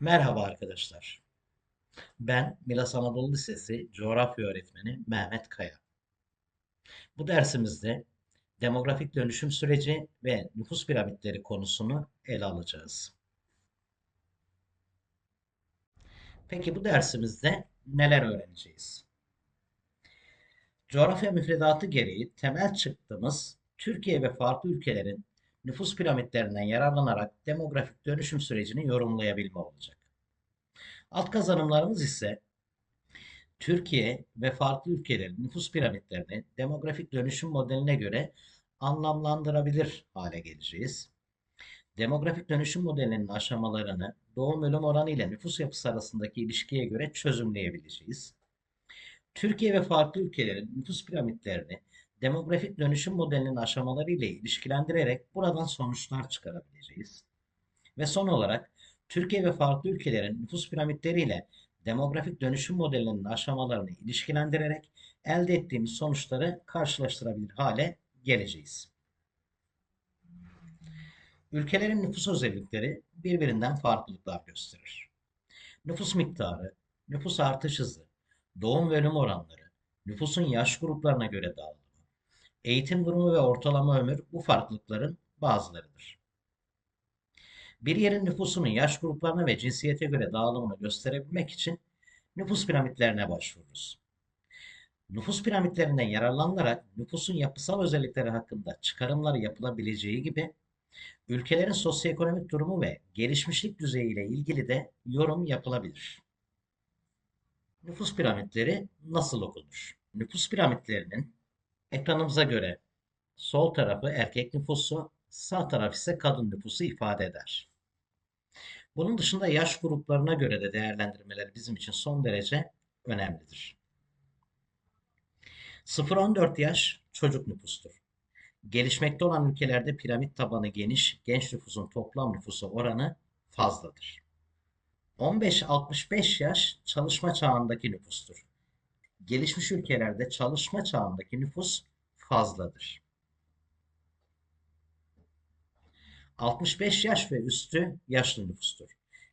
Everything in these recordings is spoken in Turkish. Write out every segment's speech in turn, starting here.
Merhaba arkadaşlar. Ben Milas Anadolu Lisesi coğrafya öğretmeni Mehmet Kaya. Bu dersimizde demografik dönüşüm süreci ve nüfus piramitleri konusunu ele alacağız. Peki bu dersimizde neler öğreneceğiz? Coğrafya müfredatı gereği temel çıktığımız Türkiye ve farklı ülkelerin nüfus piramitlerinden yararlanarak demografik dönüşüm sürecini yorumlayabilme olacak. Alt kazanımlarımız ise Türkiye ve farklı ülkelerin nüfus piramitlerini demografik dönüşüm modeline göre anlamlandırabilir hale geleceğiz. Demografik dönüşüm modelinin aşamalarını doğum ölüm oranı ile nüfus yapısı arasındaki ilişkiye göre çözümleyebileceğiz. Türkiye ve farklı ülkelerin nüfus piramitlerini demografik dönüşüm modelinin aşamaları ile ilişkilendirerek buradan sonuçlar çıkarabileceğiz. Ve son olarak Türkiye ve farklı ülkelerin nüfus piramitleriyle demografik dönüşüm modelinin aşamalarını ilişkilendirerek elde ettiğimiz sonuçları karşılaştırabilir hale geleceğiz. Ülkelerin nüfus özellikleri birbirinden farklılıklar gösterir. Nüfus miktarı, nüfus artış hızı, doğum ve ölüm oranları, nüfusun yaş gruplarına göre dağılımı, eğitim durumu ve ortalama ömür bu farklılıkların bazılarıdır. Bir yerin nüfusunun yaş gruplarına ve cinsiyete göre dağılımını gösterebilmek için nüfus piramitlerine başvururuz. Nüfus piramitlerinden yararlanılarak nüfusun yapısal özellikleri hakkında çıkarımlar yapılabileceği gibi ülkelerin sosyoekonomik durumu ve gelişmişlik düzeyi ile ilgili de yorum yapılabilir. Nüfus piramitleri nasıl okunur? Nüfus piramitlerinin ekranımıza göre sol tarafı erkek nüfusu, sağ taraf ise kadın nüfusu ifade eder. Bunun dışında yaş gruplarına göre de değerlendirmeler bizim için son derece önemlidir. 0-14 yaş çocuk nüfustur. Gelişmekte olan ülkelerde piramit tabanı geniş, genç nüfusun toplam nüfusu oranı fazladır. 15-65 yaş çalışma çağındaki nüfustur. Gelişmiş ülkelerde çalışma çağındaki nüfus fazladır. 65 yaş ve üstü yaşlı nüfustur.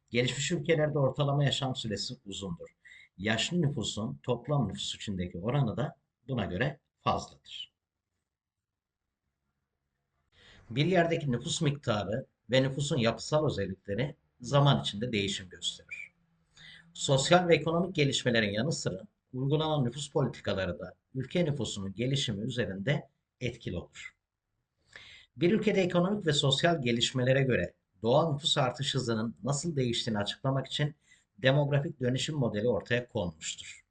Gelişmiş ülkelerde ortalama yaşam süresi uzundur. Yaşlı nüfusun toplam nüfus içindeki oranı da buna göre fazladır. Bir yerdeki nüfus miktarı ve nüfusun yapısal özellikleri zaman içinde değişim gösterir. Sosyal ve ekonomik gelişmelerin yanı sıra uygulanan nüfus politikaları da ülke nüfusunun gelişimi üzerinde etkili olur. Bir ülkede ekonomik ve sosyal gelişmelere göre doğal nüfus artış hızının nasıl değiştiğini açıklamak için demografik dönüşüm modeli ortaya konmuştur.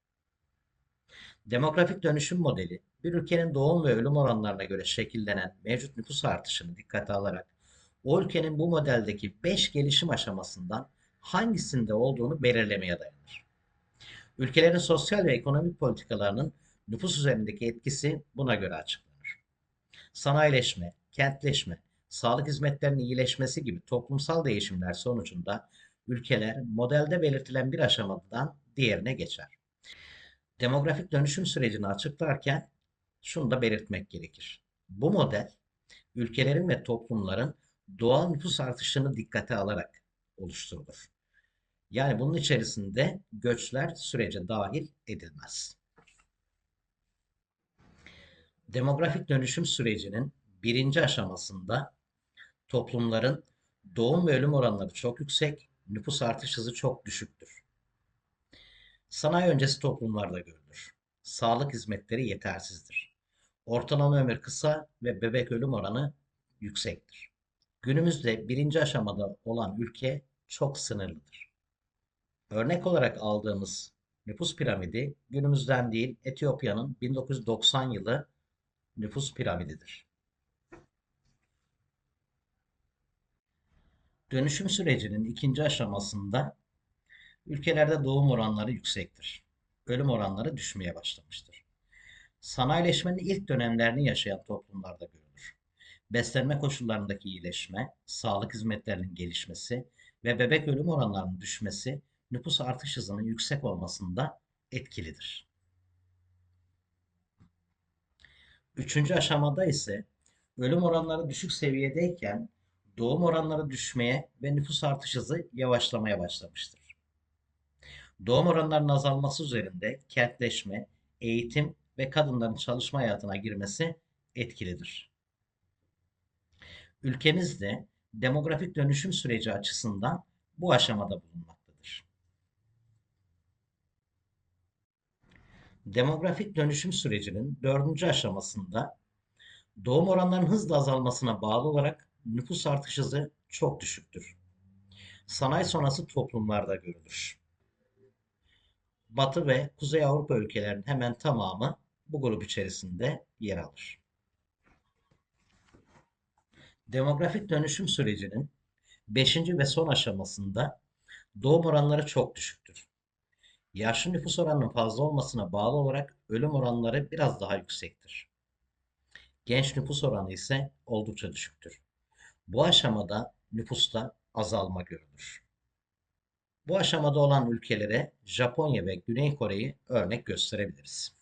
Demografik dönüşüm modeli, bir ülkenin doğum ve ölüm oranlarına göre şekillenen mevcut nüfus artışını dikkate alarak o ülkenin bu modeldeki 5 gelişim aşamasından hangisinde olduğunu belirlemeye dayanır. Ülkelerin sosyal ve ekonomik politikalarının nüfus üzerindeki etkisi buna göre açıklanır. Sanayileşme, kentleşme, sağlık hizmetlerinin iyileşmesi gibi toplumsal değişimler sonucunda ülkeler modelde belirtilen bir aşamadan diğerine geçer. Demografik dönüşüm sürecini açıklarken şunu da belirtmek gerekir. Bu model ülkelerin ve toplumların doğal nüfus artışını dikkate alarak oluşturulur. Yani bunun içerisinde göçler sürece dahil edilmez. Demografik dönüşüm sürecinin birinci aşamasında toplumların doğum ve ölüm oranları çok yüksek, nüfus artış hızı çok düşüktür. Sanayi öncesi toplumlarda görülür. Sağlık hizmetleri yetersizdir. Ortalama ömür kısa ve bebek ölüm oranı yüksektir. Günümüzde birinci aşamada olan ülke çok sınırlıdır. Örnek olarak aldığımız nüfus piramidi günümüzden değil Etiyopya'nın 1990 yılı nüfus piramididir. Dönüşüm sürecinin ikinci aşamasında ülkelerde doğum oranları yüksektir. Ölüm oranları düşmeye başlamıştır. Sanayileşmenin ilk dönemlerini yaşayan toplumlarda görülür. Beslenme koşullarındaki iyileşme, sağlık hizmetlerinin gelişmesi ve bebek ölüm oranlarının düşmesi nüfus artış hızının yüksek olmasında etkilidir. Üçüncü aşamada ise ölüm oranları düşük seviyedeyken doğum oranları düşmeye ve nüfus artış hızı yavaşlamaya başlamıştır. Doğum oranlarının azalması üzerinde kentleşme, eğitim ve kadınların çalışma hayatına girmesi etkilidir. Ülkemiz de demografik dönüşüm süreci açısından bu aşamada bulunmaktadır. Demografik dönüşüm sürecinin dördüncü aşamasında doğum oranlarının hızla azalmasına bağlı olarak nüfus artış hızı çok düşüktür. Sanayi sonrası toplumlarda görülür. Batı ve Kuzey Avrupa ülkelerinin hemen tamamı bu grup içerisinde yer alır. Demografik dönüşüm sürecinin 5. ve son aşamasında doğum oranları çok düşüktür. Yaşlı nüfus oranının fazla olmasına bağlı olarak ölüm oranları biraz daha yüksektir. Genç nüfus oranı ise oldukça düşüktür. Bu aşamada nüfusta azalma görülür. Bu aşamada olan ülkelere Japonya ve Güney Kore'yi örnek gösterebiliriz.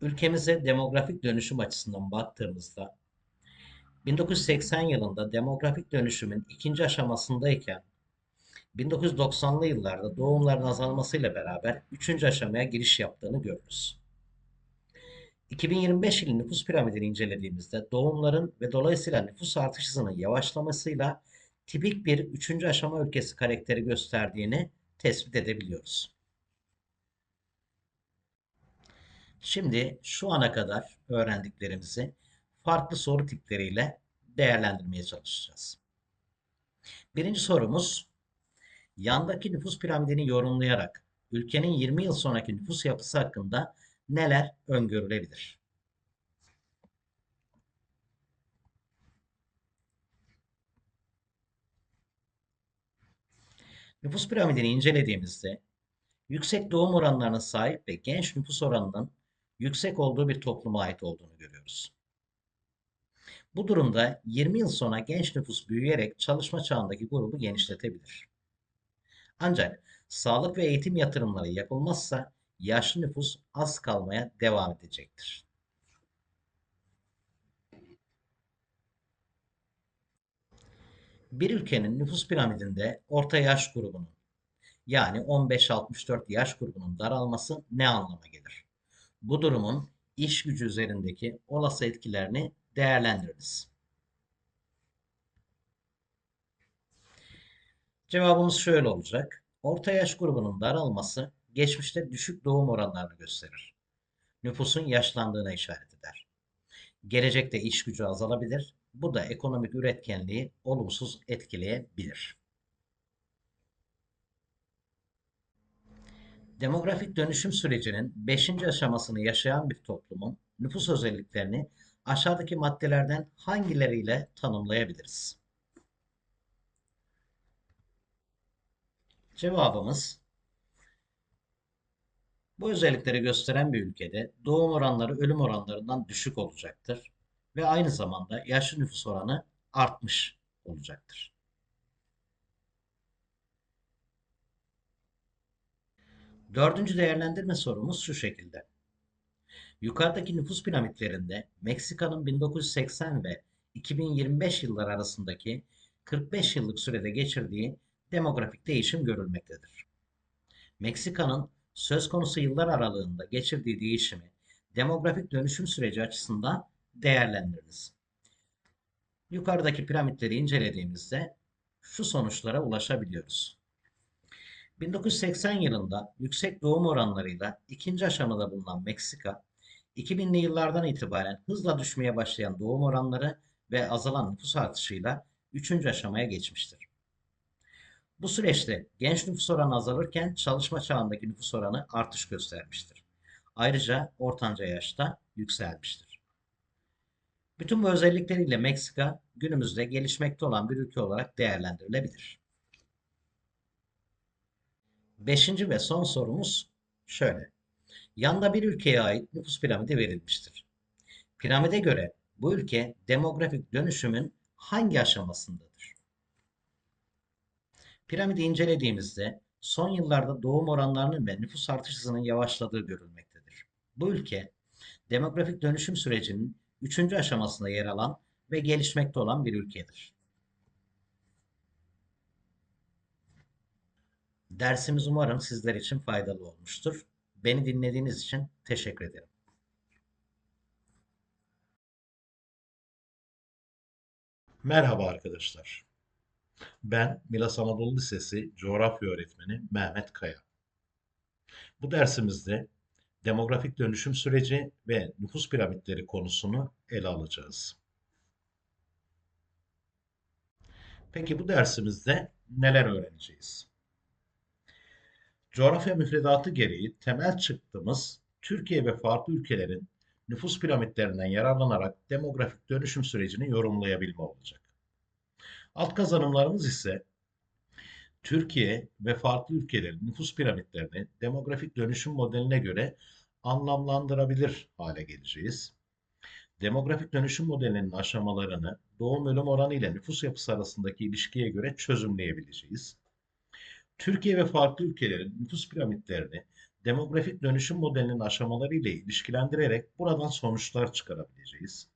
Ülkemize demografik dönüşüm açısından baktığımızda 1980 yılında demografik dönüşümün ikinci aşamasındayken 1990'lı yıllarda doğumların azalmasıyla beraber üçüncü aşamaya giriş yaptığını görürüz. 2025 yılı nüfus piramidini incelediğimizde doğumların ve dolayısıyla nüfus artış hızının yavaşlamasıyla tipik bir üçüncü aşama ülkesi karakteri gösterdiğini tespit edebiliyoruz. Şimdi şu ana kadar öğrendiklerimizi farklı soru tipleriyle değerlendirmeye çalışacağız. Birinci sorumuz, yandaki nüfus piramidini yorumlayarak ülkenin 20 yıl sonraki nüfus yapısı hakkında neler öngörülebilir? Nüfus piramidini incelediğimizde yüksek doğum oranlarına sahip ve genç nüfus oranının yüksek olduğu bir topluma ait olduğunu görüyoruz. Bu durumda 20 yıl sonra genç nüfus büyüyerek çalışma çağındaki grubu genişletebilir. Ancak sağlık ve eğitim yatırımları yapılmazsa yaşlı nüfus az kalmaya devam edecektir. Bir ülkenin nüfus piramidinde orta yaş grubunun yani 15-64 yaş grubunun daralması ne anlama gelir? Bu durumun iş gücü üzerindeki olası etkilerini değerlendiririz. Cevabımız şöyle olacak. Orta yaş grubunun daralması geçmişte düşük doğum oranlarını gösterir. Nüfusun yaşlandığına işaret eder. Gelecekte iş gücü azalabilir. Bu da ekonomik üretkenliği olumsuz etkileyebilir. Demografik dönüşüm sürecinin 5. aşamasını yaşayan bir toplumun nüfus özelliklerini aşağıdaki maddelerden hangileriyle tanımlayabiliriz? Cevabımız bu özellikleri gösteren bir ülkede doğum oranları ölüm oranlarından düşük olacaktır ve aynı zamanda yaşlı nüfus oranı artmış olacaktır. Dördüncü değerlendirme sorumuz şu şekilde. Yukarıdaki nüfus piramitlerinde Meksika'nın 1980 ve 2025 yıllar arasındaki 45 yıllık sürede geçirdiği demografik değişim görülmektedir. Meksika'nın söz konusu yıllar aralığında geçirdiği değişimi demografik dönüşüm süreci açısından değerlendiririz. Yukarıdaki piramitleri incelediğimizde şu sonuçlara ulaşabiliyoruz. 1980 yılında yüksek doğum oranlarıyla ikinci aşamada bulunan Meksika, 2000'li yıllardan itibaren hızla düşmeye başlayan doğum oranları ve azalan nüfus artışıyla üçüncü aşamaya geçmiştir. Bu süreçte genç nüfus oranı azalırken çalışma çağındaki nüfus oranı artış göstermiştir. Ayrıca ortanca yaşta yükselmiştir. Bütün bu özellikleriyle Meksika günümüzde gelişmekte olan bir ülke olarak değerlendirilebilir. Beşinci ve son sorumuz şöyle. Yanda bir ülkeye ait nüfus piramidi verilmiştir. Piramide göre bu ülke demografik dönüşümün hangi aşamasındadır? Piramidi incelediğimizde son yıllarda doğum oranlarının ve nüfus artış hızının yavaşladığı görülmektedir. Bu ülke demografik dönüşüm sürecinin üçüncü aşamasında yer alan ve gelişmekte olan bir ülkedir. Dersimiz umarım sizler için faydalı olmuştur. Beni dinlediğiniz için teşekkür ederim. Merhaba arkadaşlar. Ben Milas Anadolu Lisesi coğrafya öğretmeni Mehmet Kaya. Bu dersimizde demografik dönüşüm süreci ve nüfus piramitleri konusunu ele alacağız. Peki bu dersimizde neler öğreneceğiz? Coğrafya müfredatı gereği temel çıktımız Türkiye ve farklı ülkelerin nüfus piramitlerinden yararlanarak demografik dönüşüm sürecini yorumlayabilme olacak. Alt kazanımlarımız ise Türkiye ve farklı ülkelerin nüfus piramitlerini demografik dönüşüm modeline göre anlamlandırabilir hale geleceğiz. Demografik dönüşüm modelinin aşamalarını doğum ölüm oranı ile nüfus yapısı arasındaki ilişkiye göre çözümleyebileceğiz. Türkiye ve farklı ülkelerin nüfus piramitlerini demografik dönüşüm modelinin aşamaları ile ilişkilendirerek buradan sonuçlar çıkarabileceğiz.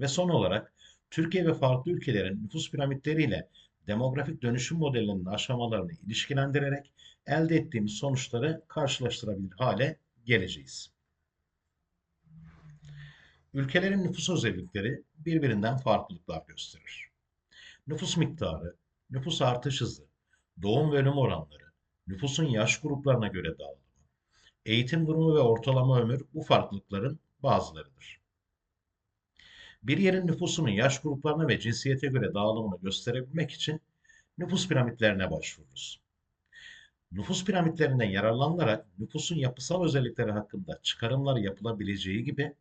Ve son olarak Türkiye ve farklı ülkelerin nüfus piramitleriyle demografik dönüşüm modelinin aşamalarını ilişkilendirerek elde ettiğimiz sonuçları karşılaştırabilir hale geleceğiz. Ülkelerin nüfus özellikleri birbirinden farklılıklar gösterir. Nüfus miktarı, nüfus artış hızı, doğum ve ölüm oranları, nüfusun yaş gruplarına göre dağılımı, eğitim durumu ve ortalama ömür bu farklılıkların bazılarıdır. Bir yerin nüfusunun yaş gruplarına ve cinsiyete göre dağılımını gösterebilmek için nüfus piramitlerine başvururuz. Nüfus piramitlerinden yararlanılarak nüfusun yapısal özellikleri hakkında çıkarımlar yapılabileceği gibi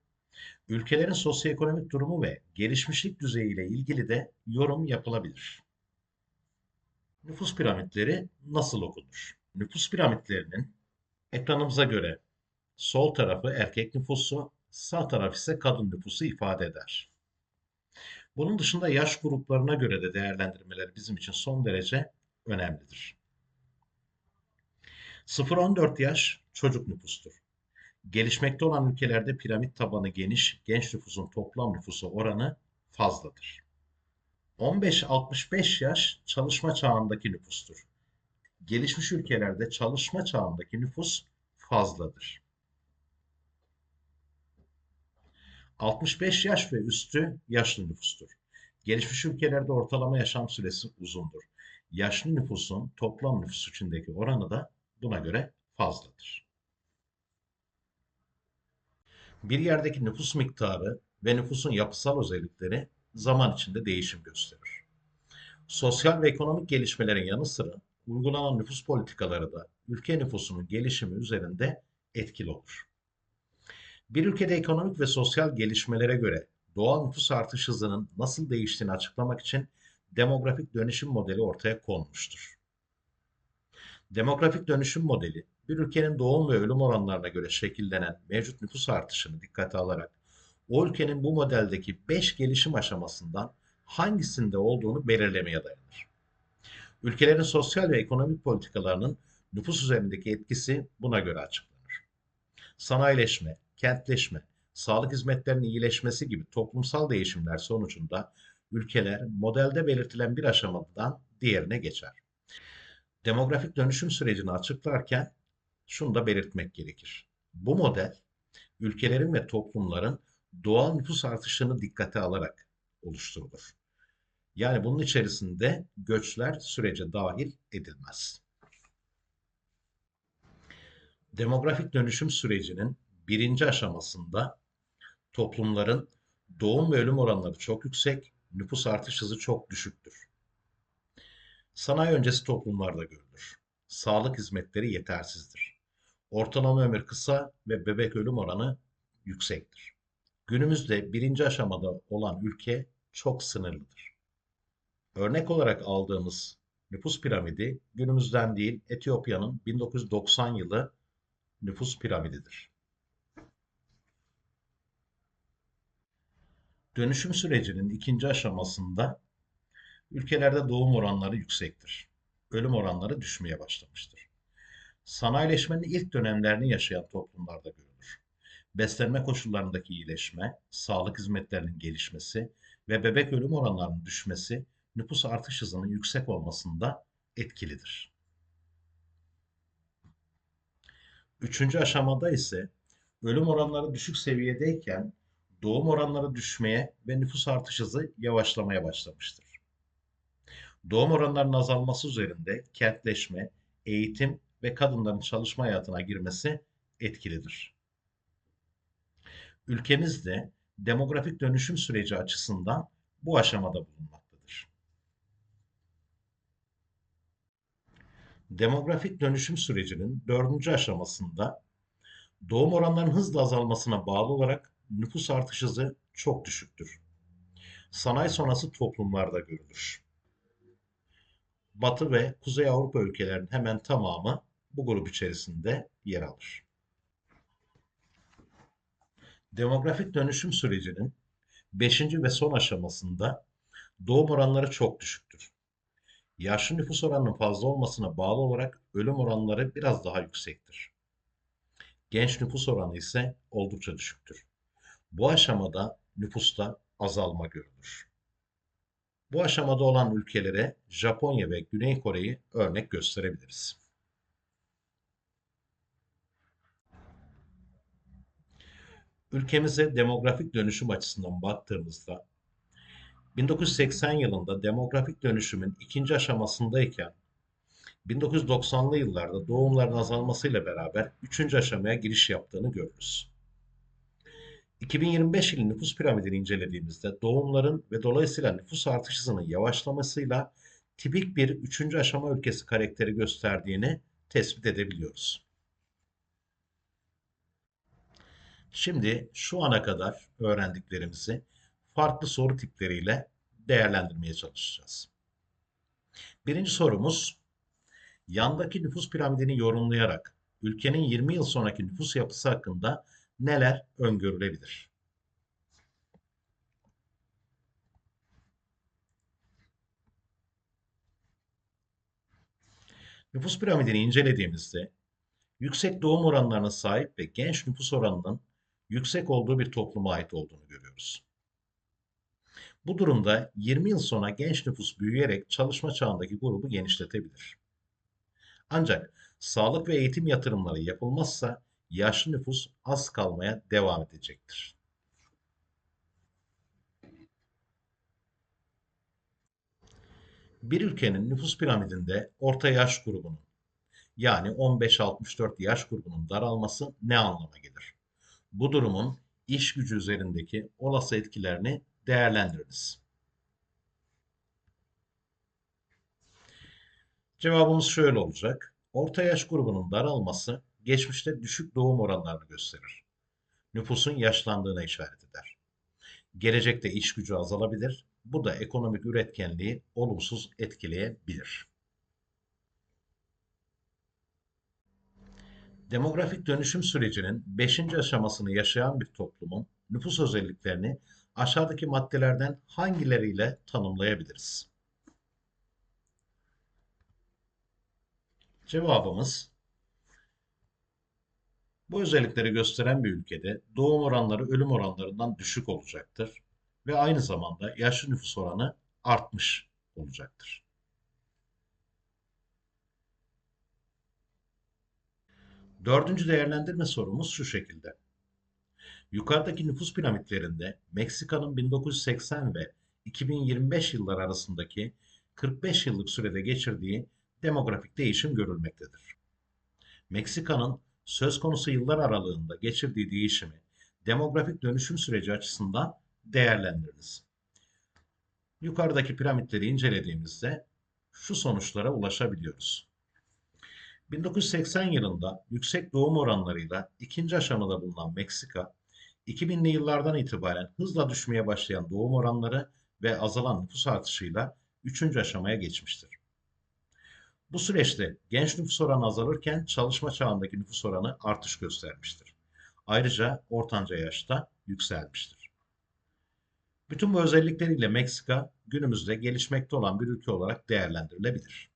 ülkelerin sosyoekonomik durumu ve gelişmişlik düzeyi ile ilgili de yorum yapılabilir. Nüfus piramitleri nasıl okunur? Nüfus piramitlerinin ekranımıza göre sol tarafı erkek nüfusu, sağ taraf ise kadın nüfusu ifade eder. Bunun dışında yaş gruplarına göre de değerlendirmeler bizim için son derece önemlidir. 0-14 yaş çocuk nüfustur. Gelişmekte olan ülkelerde piramit tabanı geniş, genç nüfusun toplam nüfusu oranı fazladır. 15-65 yaş çalışma çağındaki nüfustur. Gelişmiş ülkelerde çalışma çağındaki nüfus fazladır. 65 yaş ve üstü yaşlı nüfustur. Gelişmiş ülkelerde ortalama yaşam süresi uzundur. Yaşlı nüfusun toplam nüfus içindeki oranı da buna göre fazladır. Bir yerdeki nüfus miktarı ve nüfusun yapısal özellikleri zaman içinde değişim gösterir. Sosyal ve ekonomik gelişmelerin yanı sıra uygulanan nüfus politikaları da ülke nüfusunun gelişimi üzerinde etkili olur. Bir ülkede ekonomik ve sosyal gelişmelere göre doğal nüfus artış hızının nasıl değiştiğini açıklamak için demografik dönüşüm modeli ortaya konmuştur. Demografik dönüşüm modeli, bir ülkenin doğum ve ölüm oranlarına göre şekillenen mevcut nüfus artışını dikkate alarak o ülkenin bu modeldeki 5 gelişim aşamasından hangisinde olduğunu belirlemeye dayanır. Ülkelerin sosyal ve ekonomik politikalarının nüfus üzerindeki etkisi buna göre açıklanır. Sanayileşme, kentleşme, sağlık hizmetlerinin iyileşmesi gibi toplumsal değişimler sonucunda ülkeler modelde belirtilen bir aşamadan diğerine geçer. Demografik dönüşüm sürecini açıklarken şunu da belirtmek gerekir. Bu model ülkelerin ve toplumların doğal nüfus artışını dikkate alarak oluşturulur. Yani bunun içerisinde göçler sürece dahil edilmez. Demografik dönüşüm sürecinin birinci aşamasında toplumların doğum ve ölüm oranları çok yüksek, nüfus artış hızı çok düşüktür. Sanayi öncesi toplumlarda görülür. Sağlık hizmetleri yetersizdir. Ortalama ömür kısa ve bebek ölüm oranı yüksektir. Günümüzde birinci aşamada olan ülke çok sınırlıdır. Örnek olarak aldığımız nüfus piramidi günümüzden değil Etiyopya'nın 1990 yılı nüfus piramididir. Dönüşüm sürecinin ikinci aşamasında ülkelerde doğum oranları yüksektir. Ölüm oranları düşmeye başlamıştır. Sanayileşmenin ilk dönemlerini yaşayan toplumlarda görülür. Beslenme koşullarındaki iyileşme, sağlık hizmetlerinin gelişmesi ve bebek ölüm oranlarının düşmesi nüfus artış hızının yüksek olmasında etkilidir. Üçüncü aşamada ise ölüm oranları düşük seviyedeyken doğum oranları düşmeye ve nüfus artış hızı yavaşlamaya başlamıştır. Doğum oranlarının azalması üzerinde kentleşme, eğitim ve kadınların çalışma hayatına girmesi etkilidir. Ülkemiz de demografik dönüşüm süreci açısından bu aşamada bulunmaktadır. Demografik dönüşüm sürecinin dördüncü aşamasında doğum oranlarının hızla azalmasına bağlı olarak nüfus artış hızı çok düşüktür. Sanayi sonrası toplumlarda görülür. Batı ve Kuzey Avrupa ülkelerinin hemen tamamı bu grup içerisinde yer alır. Demografik dönüşüm sürecinin 5. ve son aşamasında doğum oranları çok düşüktür. Yaşlı nüfus oranının fazla olmasına bağlı olarak ölüm oranları biraz daha yüksektir. Genç nüfus oranı ise oldukça düşüktür. Bu aşamada nüfusta azalma görülür. Bu aşamada olan ülkelere Japonya ve Güney Kore'yi örnek gösterebiliriz. Ülkemize demografik dönüşüm açısından baktığımızda 1980 yılında demografik dönüşümün ikinci aşamasındayken 1990'lı yıllarda doğumların azalmasıyla beraber üçüncü aşamaya giriş yaptığını görürüz. 2025 yılı nüfus piramidini incelediğimizde doğumların ve dolayısıyla nüfus artış hızının yavaşlamasıyla tipik bir üçüncü aşama ülkesi karakteri gösterdiğini tespit edebiliyoruz. Şimdi şu ana kadar öğrendiklerimizi farklı soru tipleriyle değerlendirmeye çalışacağız. Birinci sorumuz, yandaki nüfus piramidini yorumlayarak ülkenin 20 yıl sonraki nüfus yapısı hakkında neler öngörülebilir? Nüfus piramidini incelediğimizde yüksek doğum oranlarına sahip ve genç nüfus oranının yüksek olduğu bir topluma ait olduğunu görüyoruz. Bu durumda 20 yıl sonra genç nüfus büyüyerek çalışma çağındaki grubu genişletebilir. Ancak sağlık ve eğitim yatırımları yapılmazsa yaşlı nüfus az kalmaya devam edecektir. Bir ülkenin nüfus piramidinde orta yaş grubunun yani 15-64 yaş grubunun daralması ne anlama gelir? Bu durumun iş gücü üzerindeki olası etkilerini değerlendiriniz. Cevabımız şöyle olacak. Orta yaş grubunun daralması geçmişte düşük doğum oranlarını gösterir. Nüfusun yaşlandığına işaret eder. Gelecekte iş gücü azalabilir. Bu da ekonomik üretkenliği olumsuz etkileyebilir. Demografik dönüşüm sürecinin 5. aşamasını yaşayan bir toplumun nüfus özelliklerini aşağıdaki maddelerden hangileriyle tanımlayabiliriz? Cevabımız bu özellikleri gösteren bir ülkede doğum oranları ölüm oranlarından düşük olacaktır ve aynı zamanda yaşlı nüfus oranı artmış olacaktır. Dördüncü değerlendirme sorumuz şu şekilde. Yukarıdaki nüfus piramitlerinde Meksika'nın 1980 ve 2025 yıllar arasındaki 45 yıllık sürede geçirdiği demografik değişim görülmektedir. Meksika'nın söz konusu yıllar aralığında geçirdiği değişimi demografik dönüşüm süreci açısından değerlendiriniz. Yukarıdaki piramitleri incelediğimizde şu sonuçlara ulaşabiliyoruz. 1980 yılında yüksek doğum oranlarıyla ikinci aşamada bulunan Meksika, 2000'li yıllardan itibaren hızla düşmeye başlayan doğum oranları ve azalan nüfus artışıyla üçüncü aşamaya geçmiştir. Bu süreçte genç nüfus oranı azalırken çalışma çağındaki nüfus oranı artış göstermiştir. Ayrıca ortanca yaşta yükselmiştir. Bütün bu özellikleriyle Meksika günümüzde gelişmekte olan bir ülke olarak değerlendirilebilir.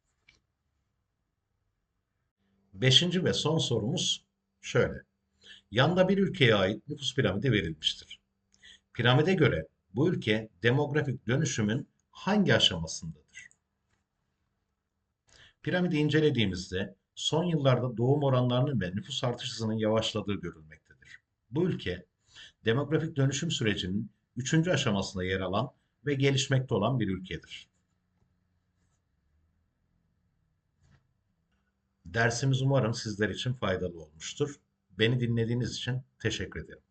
Beşinci ve son sorumuz şöyle. Yanda bir ülkeye ait nüfus piramidi verilmiştir. Piramide göre bu ülke demografik dönüşümün hangi aşamasındadır? Piramidi incelediğimizde son yıllarda doğum oranlarının ve nüfus artış hızının yavaşladığı görülmektedir. Bu ülke demografik dönüşüm sürecinin üçüncü aşamasında yer alan ve gelişmekte olan bir ülkedir. Dersimiz umarım sizler için faydalı olmuştur. Beni dinlediğiniz için teşekkür ederim.